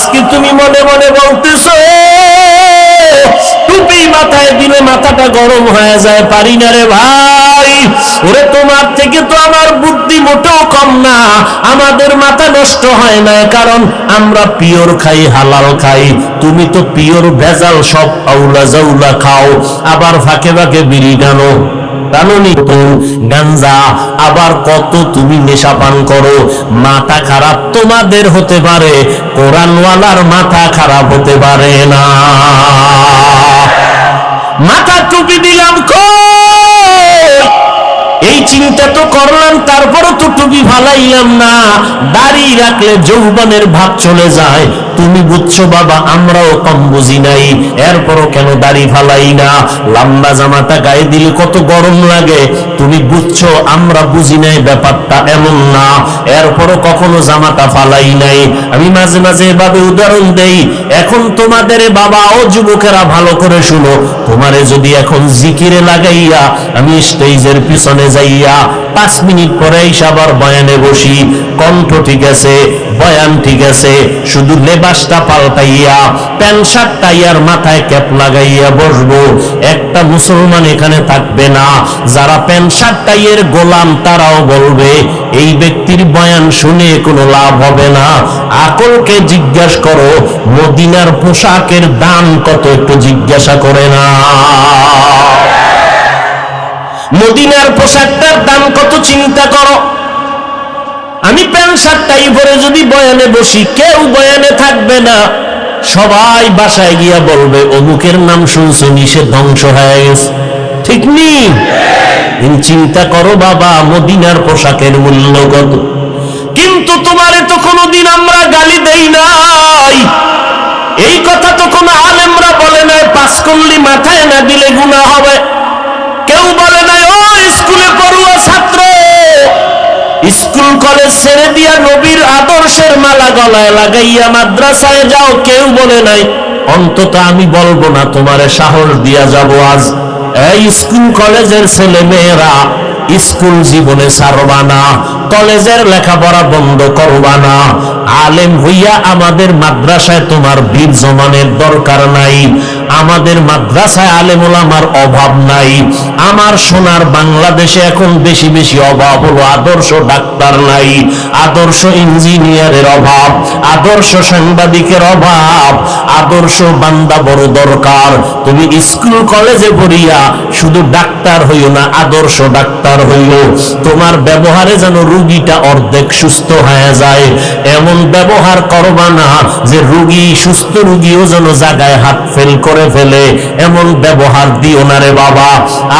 আজকে তুমি মনে মনে বলতেছো, টুপি মাথায় দিলে মাথাটা গরম হয়ে যায়, পারি না রে ভাই। ওরে, তোমার থেকে তো আমার বুদ্ধি মোটেও কম না, আমাদের মাথা নষ্ট হয় না কারণ আমরা পিওর খাই, হালাল খাই। তুমি তো পিওর, ভেজাল সব আউলা জাউলা খাও, আবার ফাঁকে ফাঁকে বিড়ি টানো। টানুনি তো গাঞ্জা। আবার কত তুমি নেশা পান করো। মাথা খারাপ তোমাদের হতে পারে। কোরআনওয়ালার মাথা খারাপ হতে পারে না। মাথা টুপি দিলাম এই চিন্তা তো করলাম, তারপরও তো টুপি ফালাইলাম না। দাড়ি রাখলে যৌবনের ভাব চলে যায়। তুমি বুঝছ বাবা, আমরাও কম বুঝি নাই। এরপরও কেন দাড়ি ফালাই না? লম্বা জামাটা গায়ে দিলে কত গরম লাগে। তুমি বুঝছ, আমরা বুঝি নাই ব্যাপারটা এমন না। এরপরও কখনো জামাটা ফালাই নাই। আমি মাঝে মাঝে এভাবে উদাহরণ দেই। এখন তোমাদের বাবা ও যুবকেরা ভালো করে শুনো। তোমারে যদি এখন জিকিরে লাগাইয়া আমি স্টেজের পিছনে যাইয়া পাঁচ মিনিট পরে আবার বয়ানে বসি। কণ্ঠ ঠিক আছে, বয়ান ঠিক আছে, শুধু লেবাসটা পাল্টাইয়া, প্যান্ট শার্ট টাইয়ার মাথায় ক্যাপ লাগাইয়া বসবো। একটা মুসলমান এখানে থাকবে না। যারা প্যান্ট শার্ট টাইয়ের গোলাম, তারাও বলবে, এই ব্যক্তির বয়ান শুনে কোনো লাভ হবে না। আকলকে জিজ্ঞাসা করো, মদিনার পোশাকের দাম কত একটু জিজ্ঞাসা করে না। মদিনার পোশাকটার দাম কত চিন্তা করো। আমি প্যান্ট শার্টটাই পরে যদি বয়ানে বসি, কেউ বয়ানে থাকবে না। সবাই বাসায় গিয়া বলবে, অমুকের নাম শুনছো সে ধ্বংস হয়ে গেছে। ঠিক নি? চিন্তা করো বাবা, মদিনার পোশাকের মূল্য কত। কিন্তু তোমারে তো কোনোদিন আমরা গালি দেই নাই। এই কথা তো কোনো আলেমরা বলে নাই, পাস করলি মাথায় না দিলে গুণা হবে। কেউ বলে নাই, ও, স্কুলে পড়ুয়া ছাত্র স্কুল কলেজ ছেড়ে দিয়া নবীর আদর্শের মালা গলায় লাগাইয়া মাদ্রাসায় যাও, কেউ বলে নাই, অন্তত আমি বলব না, তোমারে সাহস দিয়া যাব আজ। এই স্কুল কলেজের ছেলে মেয়েরা স্কুল জীবনে ছাড়বা না, কলেজের লেখাপড়া বন্ধ করবা না। আলেম হইয়া আমাদের মাদ্রাসায় তোমার বীর জমানের দরকার নাই। আমাদের মাদ্রাসায় আলেম ওলামার অভাব নাই। আমার সোনার বাংলাদেশে এখন বেশি বেশি অভাব হলো আদর্শ ডাক্তার নাই। আদর্শ ইঞ্জিনিয়ারের অভাব, আদর্শ সাংবাদিকের অভাব, আদর্শ বান্দা বড় দরকার। তুমি স্কুল কলেজে পড়িয়া শুধু ডাক্তার হইও না, আদর্শ ডাক্তার হইও তোমার ব্যবহারে যেন রুগীটা অর্ধেক সুস্থ হয়ে যায়। এমন ব্যবহার করবা না যে রুগী, সুস্থ রুগীও যেন জায়গায় হাত ফেল করে ফেলে। এমন ব্যবহার দিও না রে বাবা।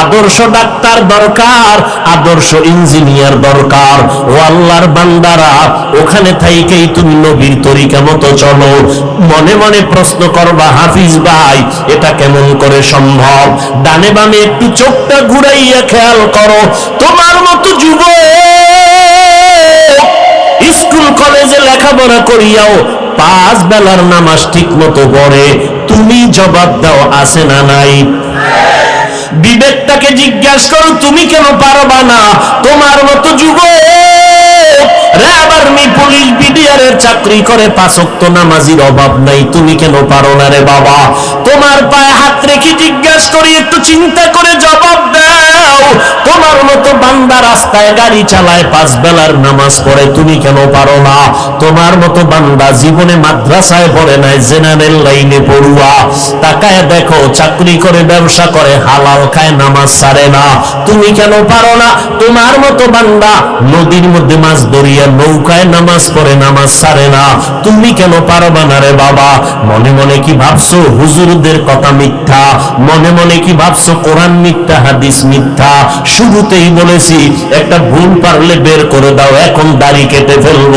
আদর্শ ডাক্তার দরকার, আদর্শ ইঞ্জিনিয়ার দরকার। ও আল্লাহর বান্দারা, ওখানে থাইকেই তুমি নবীর তরিকা মতো চলো। মনে মনে প্রশ্ন করবা, হাফিজ ভাই, এটা কেমন করে সম্ভব? ডানে বামে একটু চোখটা ঘুরাইয়া খেয়াল করো। তোমার মতো যুবক স্কুল কলেজে লেখাপড়া করিয়াও পাঁচ বেলার নামাজ ঠিক মতো পড়ে। তুমি জবাব দাও, আছে না নাই? বিবেকটাকে জিজ্ঞাসা করো, তুমি কেন পারবা না? তোমার মতো আর্মি, পুলিশ, বিডিআরের চাকরি করে পাঁচক্ত নামাজির অভাব নাই। তুমি কেন পারো না রে বাবা? তোমার পায়ে হাত রেখে জিজ্ঞাসা করি, একটু চিন্তা করে জবাব দাও। তোমার মতো বান্দা রাস্তায় গাড়ি চালায়, পাঁচ বেলার নামাজ পড়ে, তুমি কেন পারো না? তোমার মতো বান্দা জীবনে মাদ্রাসায় পড়ে নাই, জেনারেল লাইনে পড়ুয়া। তাকায় দেখো, চাকরি করে, ব্যবসা করে, হালাল খায়, নামাজ ছাড়ে না। তুমি কেন পারো না? তোমার মতো বান্দা নদীর মধ্যে মাছ ধরিয়া নৌকায় নামাজ পড়ে, নামাজ ছাড়ে না। তুমি কেন পারবা না রে বাবা? মনে মনে কি ভাবছ? হুজুরদের কথা মিথ্যা। মনে মনে কি ভাবছ, কোরআন মিথ্যা, হাদিস মিথ্যা? শুরুতেই বলেছি, একটা ভুল পারলে বের করে দাও, এখন দাড়ি কেটে ফেলব।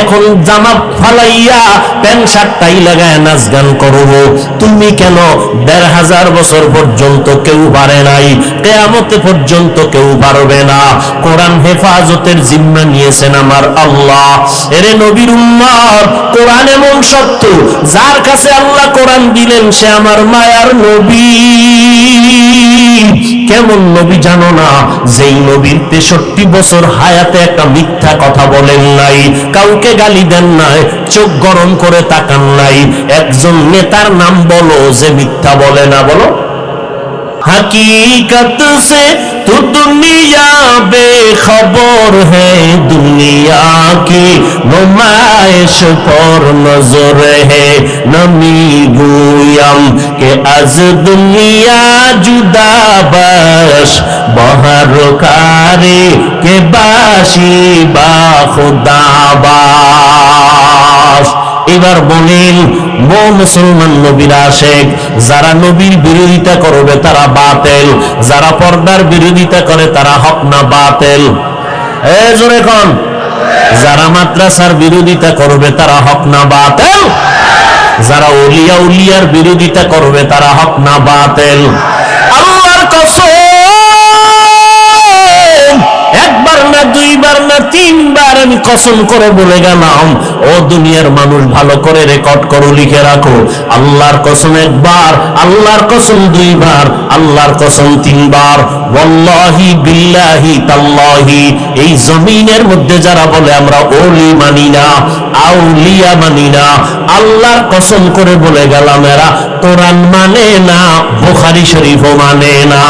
এখন জামা ফালাইয়া প্যান্ট শার্টটাই লাগায় নাচ গান করব। তুমি কেন দেড় হাজার বছর পর্যন্ত কেউ পারে নাই, কেয়ামতে পর্যন্ত কেউ পারবে না। কোরআন হেফাজতের জিম্মা নিয়েছেন আমার আল্লাহ। এরে নবীর উম্মার কোরআন এমন সত্য, যার কাছে আল্লাহ কোরআন দিলেন, সে আমার মায়ার নবী। কেমন নবী জানো না? যেই নবীর তেষট্টি বছর হায়াতে একটা মিথ্যা কথা বলেন নাই। কাউকে গালি দেন নাই, চোখ গরম করে তাকান নাই। একজন নেতার নাম বলো, যে মিথ্যা বলে না বলো। হাকিকত সে তু দুনিয়া বে খবর হে দুনিয়া কি? নুমাইশ পর নজর হে নমি কে আজ দুনিয়া জুদা বাস বহর কারে কে বাসি বা খুদাবাস। এবার বলিল মো মুসলমান নবীর আশেক যারা নবীর বিরোধিতা করবে তারা বাতেল, যারা পর্দার বিরোধিতা করে তারা হক না বাতেল। এ জোরে কন। যারা মাদ্রাসার বিরোধিতা করবে তারা হক না বাতেল। যারা উলিয়া উলিয়ার বিরোধিতা করবে তারা হক না বাতেল। আল্লাহর কসম তিনবার আমি কসম করে বলে গেলাম, ও দুনিয়ার মানুষ, ভালো করে রেকর্ড করো, লিখে রাখো। আল্লাহর কসম একবার, আল্লাহর কসম দুইবার, আল্লাহর কসম তিনবার। বল্লাহি বিল্লাহি তাল্লাহি। এই জমিনের মধ্যে যারা বলে, আমরা ওলি মানি না, আউলিয়া মানি না। আল্লাহর কসম করে বলে গেলাম, এরা কোরআন মানে না, বোখারি শরীফও মানে না।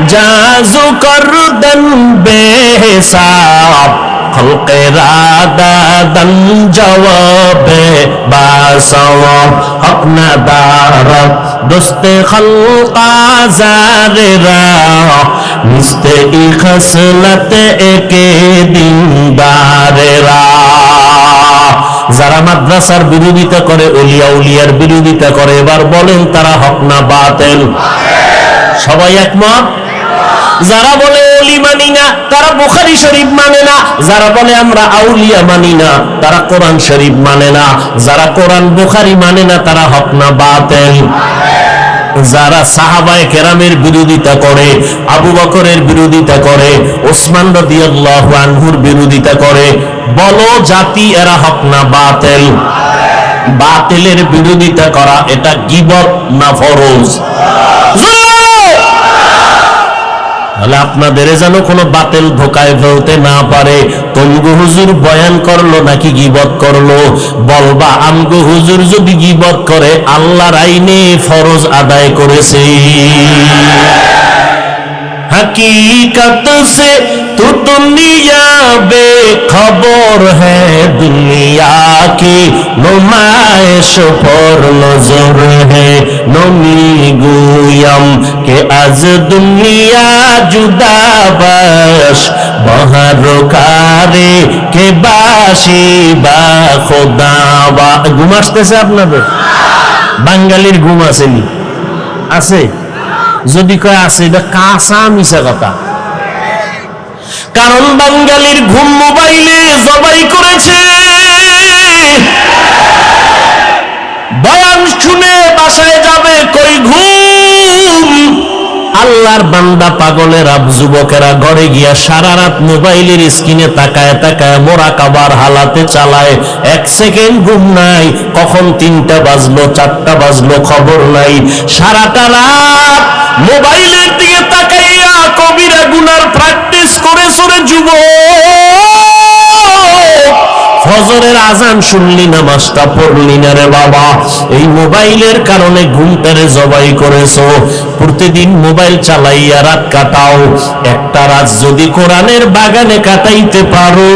رائع جاز کردن بے حساب خلق را دادن جواب باسواب حق ندارد دست خلق آزار را نست ای خسلت ایک دیندار را যারা মাদ্রাসার বিরোধিতা করে উলিয়া উলিয়ার বিরোধিতা করে এবার বলেন তারা হক না বাতেল সবাই একমত যারা বলে অলি মানি না, তারা বুখারি শরীফ মানে না। যারা বলে আমরা আউলিয়া মানি না, তারা কোরআন শরীফ মানে না। যারা কোরআন বুখারি মানে না, তারা হক না বাতেল। যারা সাহাবায়ে কেরামের বিরোধিতা করে, আবু বকরের বিরোধিতা করে, ওসমান রাদিয়াল্লাহু আনহুর বিরোধিতা করে, বলো জাতি এরা হক না বাতেল। বাতিলের বিরোধিতা করা এটা গিবত না ফরজ? তাহলে আপনাদের যেন কোনো বাতেল ভোকায় ফেলতে না পারে। তমগু হুজুর বয়ান করল নাকি গিবত করল? বলবা, আমগু হুজুর যদি গিবত করে, আল্লাহর আইনে ফরজ আদায় করেছে। হাকিকত সে تو دنیا بے خبر ہے دنیا کی نمائش پر نظر ہے نمی گویم کہ از دنیا جدا باش بہر کارے کے باشی با خدا با ঘুম আসতেছে আপনাদের বাঙালির ঘুম আসেনি আছে যদি কয় আছে এটা কাঁচা মিশা কথা কারণ বাঙ্গালির ঘুম মোবাইলে জবাই করেছে। বয়ান শুনে বাসায় যাবে কই ঘুম? আল্লাহর বান্দা পাগলের পাগলেরা যুবকেরা ঘরে গিয়া সারা রাত মোবাইলের স্ক্রিনে তাকায় তাকায় মোরা কাবার হালাতে চালায়। এক সেকেন্ড ঘুম নাই, কখন তিনটা বাজলো, চারটা বাজলো, খবর নাই। সারাটা রাত মোবাইলের দিকে তাকাইয়া কবিরা গুনার প্র্যাকটিস করে সরে যুবক ফজরের আজান শুনলি, নামাজটা পড়লি না রে বাবা। এই মোবাইলের কারণে ঘুমটারে জবাই করেছ। প্রতিদিন মোবাইল চালাইয়া রাত কাটাও। একটা রাত যদি কোরআনের বাগানে কাটাইতে পারো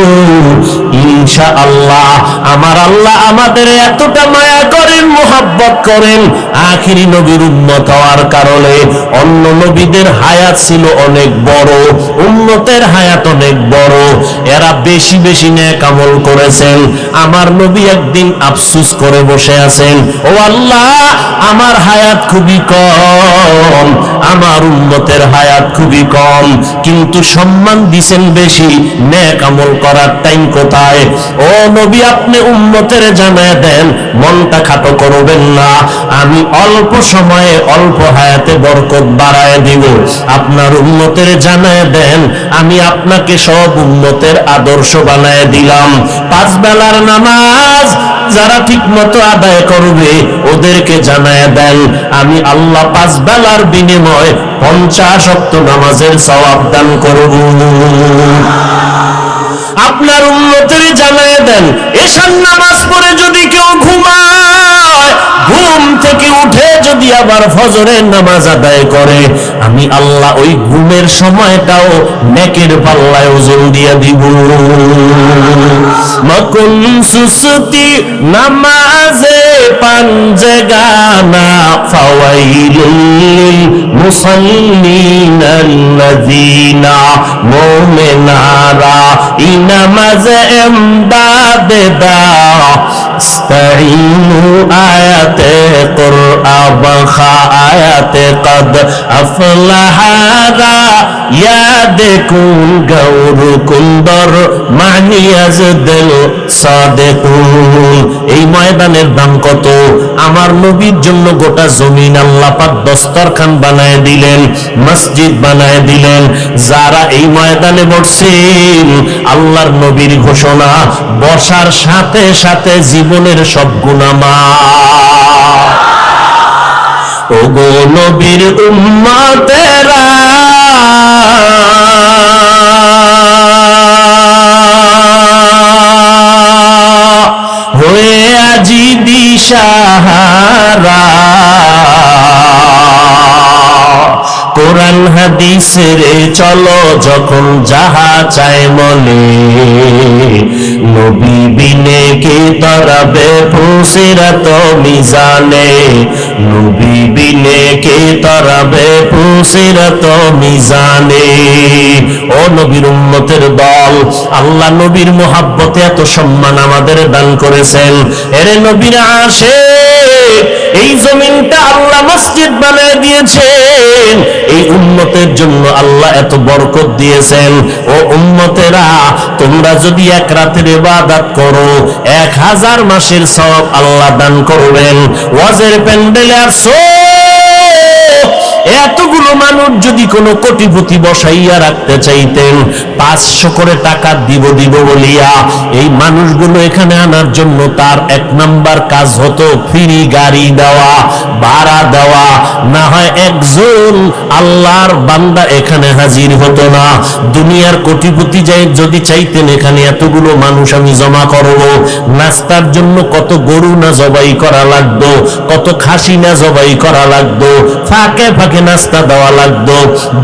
ইনশা আল্লাহ আমার আল্লাহ আমাদের এতটা মায়া করেন, মোহাব্বত করেন, আখিরি নবীর উন্মত হওয়ার কারণে অন্য নবীদের হায়াত ছিল অনেক বড় উন্নতের হায়াত অনেক বড়। এরা বেশি বেশি ন্যাক আমল করেছেন আমার নবী একদিন আফসুস করে বসে আছেন। ও আল্লাহ আমার হায়াত খুবই কম, আমার উন্নতের হায়াত খুবই কম, কিন্তু সম্মান দিছেন বেশি ন্যাক আমল করার টাইম কোথায়? ও নবী, আপনি উন্নতের জানায় দেন, মনটা খাটো করবেন না। আমি অল্প সময়ে অল্প হায়াতে বরকত বাড়ায় দিব। আপনার উন্নতের জানায় দেন, আমি আপনাকে সব উন্নতের আদর্শ বানায় দিলাম। পাঁচ বেলার নামাজ যারা ঠিক মতো আদায় করবে, ওদেরকে জানায় দেন, আমি আল্লাহ পাঁচ বেলার বিনিময় পঞ্চাশ অক্ত নামাজের সওয়াব দান করব। আপনার উন্নতির জানায় দেন এসার নামাজ পড়ে যদি কেউ ঘুমায় ঘুম থেকে উঠে যদি আবার ফজরের নামাজ আদায় করে, আমি আল্লাহ ওই ঘুমের সময়টাও নেকের পাল্লায় ওজন দিয়ে দিব। মকুন সুসুতি নামাজে পাঞ্জে গানা ফাওয়াইলুল মুসাল্লিন আল্লাযীনা মুমিনারা, ইনামাজে এমদাদে দা استعينوا آيات قرآن بخا آيات قد أفلح هذا يا دكون গৌর কুন্দর মানি আজদল সাদেকুন এই ময়দানের দাম কত আমার নবীর জন্য গোটা জমিন আল্লাহ পাক দস্তরখান বানায় দিলেন মসজিদ বানায় দিলেন যারা এই ময়দানে বসছেন আল্লাহর নবীর ঘোষণা বসার সাথে সাথে জীবনের সব গুণামা ও গো নবীর উম্মতেরা কোরআন রে চলো যখন যাহা চায় মনে। নবী বিনে কে তরাবে ফুসিরাত মিজানে। নবী বিনে কে তরাবে ফুসিরাত মিজানে? ও নবীর উম্মতের দল, আল্লাহ নবীর মোহাব্বতে এত সম্মান আমাদের দান করেছেন। এরে নবীর আসে, এই জমিনটা আল্লাহ মসজিদ বানিয়ে দিয়েছেন। এই উম্মতের জন্য আল্লাহ এত বরকত দিয়েছেন। ও উম্মতেরা, তোমরা যদি এক রাতের ইবাদত করো, এক হাজার মাসের সব আল্লাহ দান করবেন। ওয়াজের প্যান্ডেলে এতগুলো মানুষ যদি কোনো কোটিপতি বসাইয়া রাখতে চাইতেন পাঁচশো করে টাকা দিব দিব বলিয়া এই মানুষগুলো এখানে আনার জন্য তার এক নাম্বার কাজ হতো ফ্রি গাড়ি দেওয়া, ভাড়া দেওয়া। না হয় একজন আল্লাহর বান্দা এখানে হাজির হতো না। দুনিয়ার কোটিপতি যাই যদি চাইতেন, এখানে এতগুলো মানুষ আমি জমা করব। নাস্তার জন্য কত গরু না জবাই করা লাগতো, কত খাসি না জবাই করা লাগতো, ফাঁকে ফাঁকে নাস্তা দেওয়া লাগতো,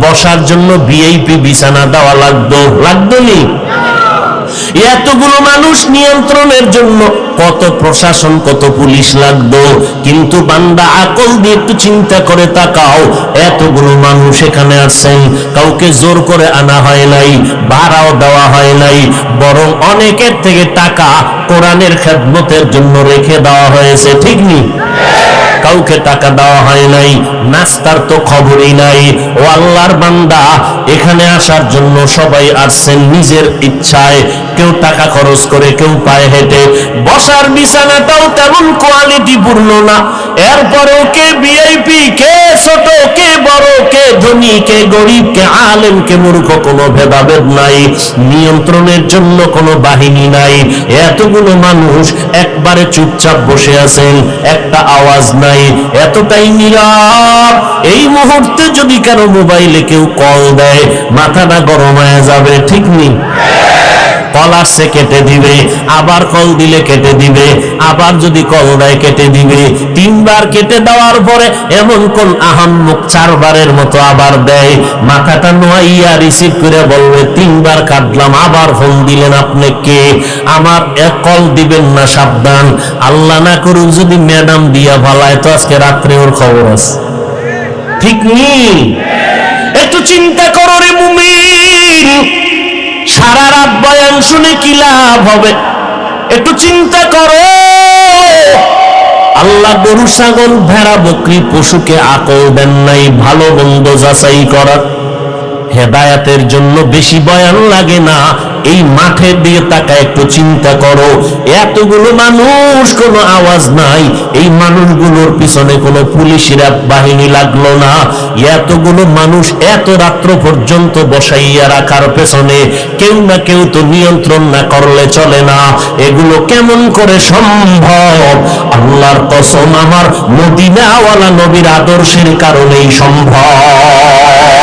বসার জন্য ভিআইপি বিছানা দেওয়া লাগতো লাগতো নি? এতগুলো মানুষ নিয়ন্ত্রণের জন্য কত প্রশাসন, কত পুলিশ কিন্তু বান্দা আকল দিয়ে একটু চিন্তা করে তাকাও। এতগুলো মানুষ এখানে আসছেন কাউকে জোর করে আনা হয় নাই, ভাড়াও দেওয়া হয় নাই, বরং অনেকের থেকে টাকা কোরআনের খেদমতের জন্য রেখে দেওয়া হয়েছে, ঠিক নি? কাউকে টাকা দেওয়া হয় নাই, নাস্তার তো খবরই নাই। ও আল্লাহর বান্দা, এখানে আসার জন্য সবাই আসছেন নিজের ইচ্ছায়। কেউ টাকা খরচ করে, কেউ পায়ে হেঁটে। বসার বিছানাটাও তেমন কোয়ালিটি পূর্ণ না। এরপরেও কে ভিআইপি কে ছোট, কে বড়, কে ধনী, কে গরিব, কে আলেম, কে মূর্খ, কোনো ভেদাভেদ নাই। নিয়ন্ত্রণের জন্য কোনো বাহিনী নাই। এতগুলো মানুষ একবারে চুপচাপ বসে আছেন, একটা আওয়াজ নাই। এতটাই নীরব। এই মুহূর্তে যদি কারও মোবাইলে কেউ কল দেয়, মাথাটা গরম হয়ে যাবে, ঠিক নেই। কল আসছে কেটে দিবে, আবার কল দিলে কেটে দিবে, আবার যদি কল দেয় কেটে দিবে। তিনবার কেটে দেওয়ার পরে এমন কোন আহাম্মুক চারবারের মতো আবার দেয়। মাথাটা নোয়াইয়া রিসিভ করে বলবে, তিনবার কাটলাম আবার ফোন দিলেন আপনি কে? আমার এক কল দিবেন না, সাবধান। আল্লাহ না করুক যদি ম্যাডাম দিয়া ভালায়, তো আজকে রাত্রে ওর খবর আছে। ঠিক নেই একটু চিন্তা করো রে মুমিন। সারা রাত বয়ান শুনে কি লাভ হবে? একটু চিন্তা করো। আল্লাহ গরু সাগর ভেড়া, বকরি, পশুকে আকল দেন নাই, ভালো মন্দ যাচাই করার। হেদায়াতের জন্য বেশি বয়ান লাগে না। এই মাঠের দিকে তাকা একটু চিন্তা করো। এতগুলো মানুষ, কোনো আওয়াজ নাই। এই মানুষগুলোর পিছনে কোনো পুলিশেরা বাহিনী লাগল না। এতগুলো মানুষ এত রাত্র পর্যন্ত বসাইয়া রাখার পেছনে কেউ না কেউ তো নিয়ন্ত্রণ না করলে চলে না। এগুলো কেমন করে সম্ভব? আল্লাহর কসম, আমার মদিনাওয়ালা নবীর আদর্শের কারণেই সম্ভব।